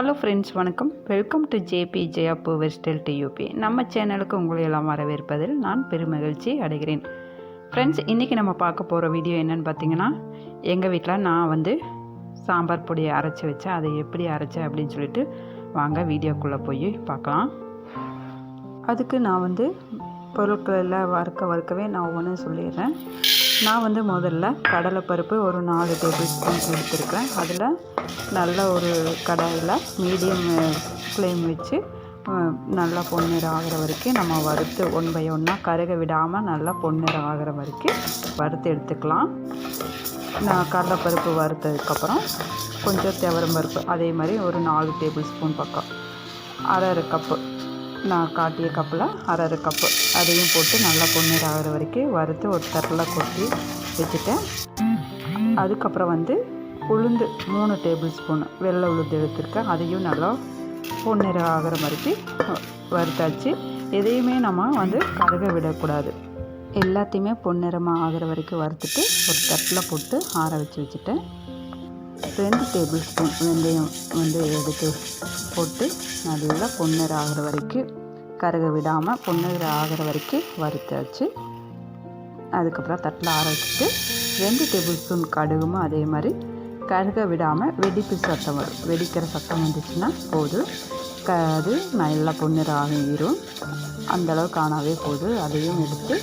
Hello friends வணக்கம். Welcome to JP ஜெயாப்பு வெஸ்டல் டியூபி நம்ம சேனலுக்கு உங்களை எல்லாம் வரவேற்பதில் நான் பெருமகிழ்ச்சி அடைகிறேன். ஃப்ரெண்ட்ஸ் இன்றைக்கி நம்ம பார்க்க போகிற வீடியோ என்னென்னு பார்த்தீங்கன்னா எங்கள் வீட்டில் நான் வந்து சாம்பார் பொடியை அரைச்சி வச்சேன். அதை எப்படி அரைச்சேன் அப்படின்னு சொல்லிட்டு வாங்க வீடியோக்குள்ளே போய் பார்க்கலாம். அதுக்கு நான் வந்து பொருட்கள் எல்லாம் வறுக்க வறுக்கவே நான் ஒவ்வொன்றும் சொல்லிடுறேன். நான் வந்து முதல்ல கடலைப்பருப்பு ஒரு நாலு டேபிள் ஸ்பூன் எடுத்துருக்கேன். அதில் நல்ல ஒரு கடாயில் மீடியம் ஃப்ளேம் வச்சு நல்லா பொன்னிறம் ஆகிற வரைக்கும் நம்ம வறுத்து ஒன் பை ஒன்னாக கருக விடாமல் நல்லா பொன்னிறம் ஆகிற வரைக்கும் வறுத்து எடுத்துக்கலாம். நான் கடலைப்பருப்பு வறுத்ததுக்கப்புறம் கொஞ்சம் துவரம் பருப்பு அதே மாதிரி ஒரு நாலு டேபிள் ஸ்பூன் பக்கம் அரை அரை கப்பு நான் காட்டிய கப்பில் அரை அரை கப்பு. அதையும் போட்டு நல்லா பொன்னீர் ஆகிற வரைக்கும் வறுத்து ஒரு தட்டில் கொட்டி வச்சுட்டேன். அதுக்கப்புறம் வந்து உளுந்து மூணு டேபிள் ஸ்பூன் வெள்ளை உளுந்து எடுத்துருக்கேன். அதையும் நல்லா பொன்னிறம் ஆகிற வரைக்கும் வறுத்தாச்சு. எதையுமே நம்ம வந்து கருக விடக்கூடாது. எல்லாத்தையுமே பொன்னிறமாக ஆகிற வரைக்கும் வறுத்துட்டு ஒரு தட்டில் போட்டு ஆற வச்சு வச்சுட்டேன். ரெண்டு டேபிள் ஸ்பூன் வெந்தயம் வந்து எடுத்து போட்டு நல்லா பொன்னிறம் ஆகிற வரைக்கும் கருக விடாமல் பொன்னிறம் ஆகிற வரைக்கும் வறுத்தாச்சு. அதுக்கப்புறம் தட்டில் ஆற வச்சுட்டு ரெண்டு டேபிள் ஸ்பூன் கடுகும் அதே மாதிரி கருக விடாமல் வெடிப்பு சத்தம் வரும் வெடிக்கிற சத்தம் வந்துச்சுன்னா போதும். க அது நல்லா பொன்னிறம் ஆகிரும். அந்தளவுக்கு ஆனாவே போதும். அதையும் எடுத்து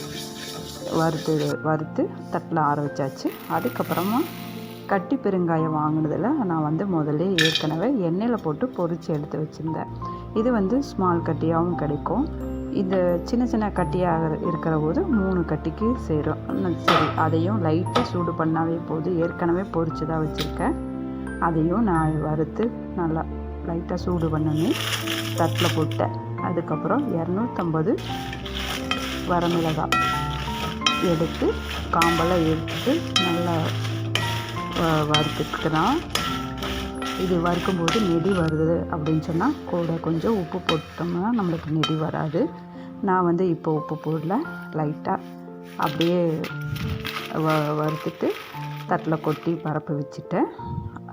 வறுத்து வறுத்து தட்டில் ஆற வச்சாச்சு. அதுக்கப்புறமா கட்டி பெருங்காயம் வாங்கினதில் நான் வந்து முதல்ல ஏற்கனவே எண்ணெயில் போட்டு பொரித்து எடுத்து வச்சுருந்தேன். இது வந்து ஸ்மால் கட்டியாகவும் கிடைக்கும். இது சின்ன சின்ன கட்டியாக இருக்கிற போது மூணு கட்டிக்கு சேரும். சரி அதையும் லைட்டாக சூடு பண்ணாவே போதும் ஏற்கனவே பொரிச்சு தான் வச்சுருக்கேன். அதையும் நான் வறுத்து நல்லா லைட்டாக சூடு பண்ணி தட்டில் போட்டேன். அதுக்கப்புறம் இரநூத்தம்பது வரமிளகாய் எடுத்து காம்பெல்லாம் எடுத்துட்டு நல்லா வறுத்துக்கலாம் இது வறுக்கும்போது நெடி வருது அப்படின்னு சொன்னால் கூட கொஞ்சம் உப்பு போட்டோம்னா நம்மளுக்கு நெடி வராது. நான் வந்து இப்போ உப்பு போடல லைட்டாக அப்படியே வ வறுத்துட்டு தட்டில் கொட்டி பரப்பி வச்சுட்டேன்.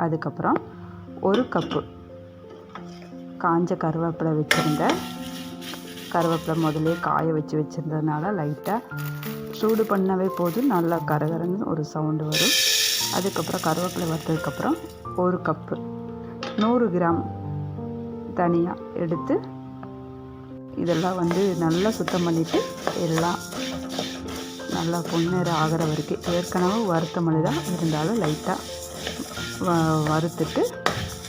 அதுக்கப்புறம் ஒரு கப்பு காஞ்ச கருவேப்பிலை வச்சுருந்தேன். கருவேப்பிலை முதல்ல காய வச்சு வச்சுருந்ததுனால லைட்டாக சூடு பண்ணவே போதும் நல்லா கரகரன்னு ஒரு சவுண்டு வரும். அதுக்கப்புறம் கருவேப்பிலை வறுத்ததுக்கப்புறம் ஒரு கப்பு. நூறு கிராம் தனியாக எடுத்து இதெல்லாம் வந்து நல்லா சுத்தம் பண்ணிவிட்டு எல்லாம் நல்லா பொன்னேரம் ஆகிற வரைக்கும். ஏற்கனவே வறுத்த மொழி தான் இருந்தாலும் லைட்டாக வ வறுத்துட்டு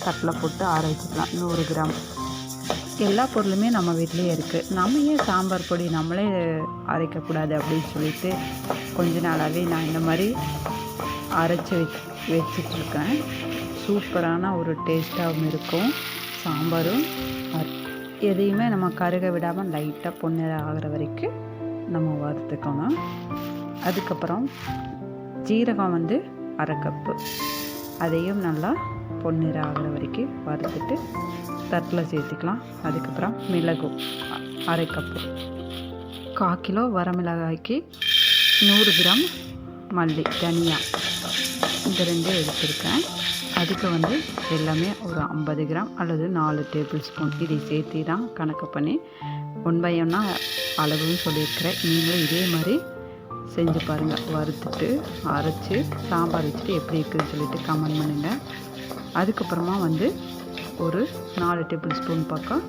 தட்டில் போட்டு ஆற வச்சுக்கலாம். நூறு கிராம். எல்லா பொருளுமே நம்ம வீட்லேயே இருக்குது நம்ம ஏன் சாம்பார் பொடி நம்மளே அரைக்கக்கூடாது அப்படின்னு சொல்லிட்டு கொஞ்ச நாளாகவே நான் இந்த மாதிரி அரைச்சி வச்சு வச்சிட்ருக்கேன். சூப்பரான ஒரு டேஸ்ட்டாகவும் இருக்கும். சாம்பாரும் எதையுமே நம்ம கருக விடாமல் லைட்டாக பொன்னிற ஆகிற வரைக்கும் நம்ம வறுத்துக்கணும். அதுக்கப்புறம் ஜீரகம் வந்து அரை கப்பு. அதையும் நல்லா பொன்னிற ஆகிற வரைக்கும் வறுத்துட்டு தட்டில் சேர்த்துக்கலாம். அதுக்கப்புறம் மிளகு அரை கப்பு. கால் கிலோ வரமிளகாய்க்கு நூறு கிராம் மல்லி தனியாக இந்த ரெண்டு எடுத்திருக்கேன். அதுக்கு வந்து எல்லாமே ஒரு ஐம்பது கிராம் அல்லது நாலு டேபிள் ஸ்பூன். இதை சேர்த்து தான் கணக்கு பண்ணி ஒன் பை ஒன்னாக அளவுன்னு சொல்லியிருக்கிறேன். நீங்களும் இதே மாதிரி செஞ்சு பாருங்கள் வறுத்துட்டு அரைச்சி சாம்பார் வச்சுட்டு எப்படி இருக்குதுன்னு சொல்லிட்டு கமெண்ட் பண்ணுங்கள் அதுக்கப்புறமா வந்து ஒரு நாலு டேபிள் ஸ்பூன் பக்கம்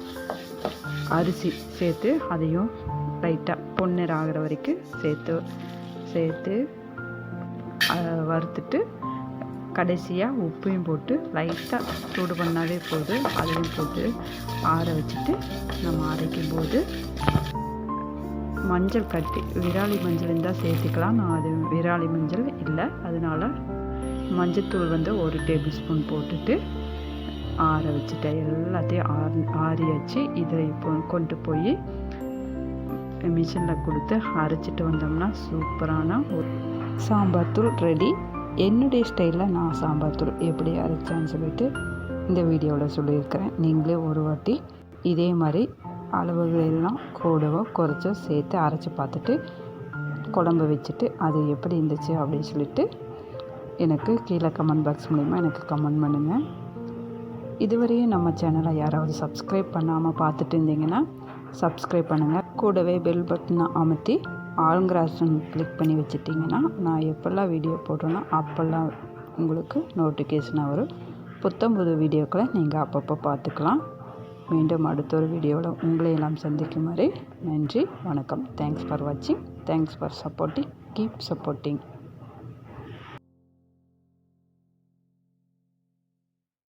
அரிசி சேர்த்து அதையும் லைட்டாக பொன்னிற ஆகிற வரைக்கும் சேர்த்து சேர்த்து வறுத்துட்டு கடைசியாக உப்பையும் போட்டு லைட்டாக சூடு பண்ணாலே போதும். அதையும் போட்டு ஆற வச்சுட்டு நம்ம அரைக்கும் போது மஞ்சள் கட்டி விராலி மஞ்சள் இருந்தால் சேர்த்துக்கலாம். நான் அது விராலி மஞ்சள் இல்லை. அதனால மஞ்சத்தூள் வந்து ஒரு டேபிள் ஸ்பூன் போட்டுட்டு ஆற வச்சுட்டேன். எல்லாத்தையும் ஆறி ஆறியாச்சு. இதை இப்போ கொண்டு போய் மிஷினில் கொடுத்து அரைச்சிட்டு வந்தோம்னா சூப்பரான ஒரு சாம்பார் தூள் ரெடி. என்னுடைய ஸ்டைலில் நான் சாம்பார் தூள் எப்படி அரைச்சேன்னு சொல்லிட்டு இந்த வீடியோவில் சொல்லியிருக்கிறேன். நீங்களே ஒரு வாட்டி இதே மாதிரி அளவுகளெல்லாம் கூடவோ குறைச்சோ சேர்த்து அரைச்சி பார்த்துட்டு குழம்பு வச்சுட்டு அது எப்படி இருந்துச்சு அப்படின்னு சொல்லிட்டு எனக்கு கீழே கமெண்ட் பாக்ஸ் மூலிமா எனக்கு கமெண்ட் பண்ணுங்கள் இதுவரையும் நம்ம சேனலை யாராவது சப்ஸ்கிரைப் பண்ணாமல் பார்த்துட்டு இருந்தீங்கன்னா சப்ஸ்கிரைப் பண்ணுங்கள் கூடவே பெல் பட்டனை அமுத்தி ஆளுங்கிற ஆப்ஷன் கிளிக் பண்ணி வச்சிட்டிங்கன்னா நான் எப்போல்லாம் வீடியோ போடுறேனோ அப்போல்லாம் உங்களுக்கு நோட்டிஃபிகேஷனாக வரும். புத்தம் புது வீடியோக்களை நீங்கள் அப்பப்போ பார்த்துக்கலாம். மீண்டும் அடுத்த ஒரு வீடியோவில் உங்களை எல்லாம் சந்திக்கும் வரை நன்றி வணக்கம். தேங்க்ஸ் ஃபார் வாட்சிங் thanks for supporting keep supporting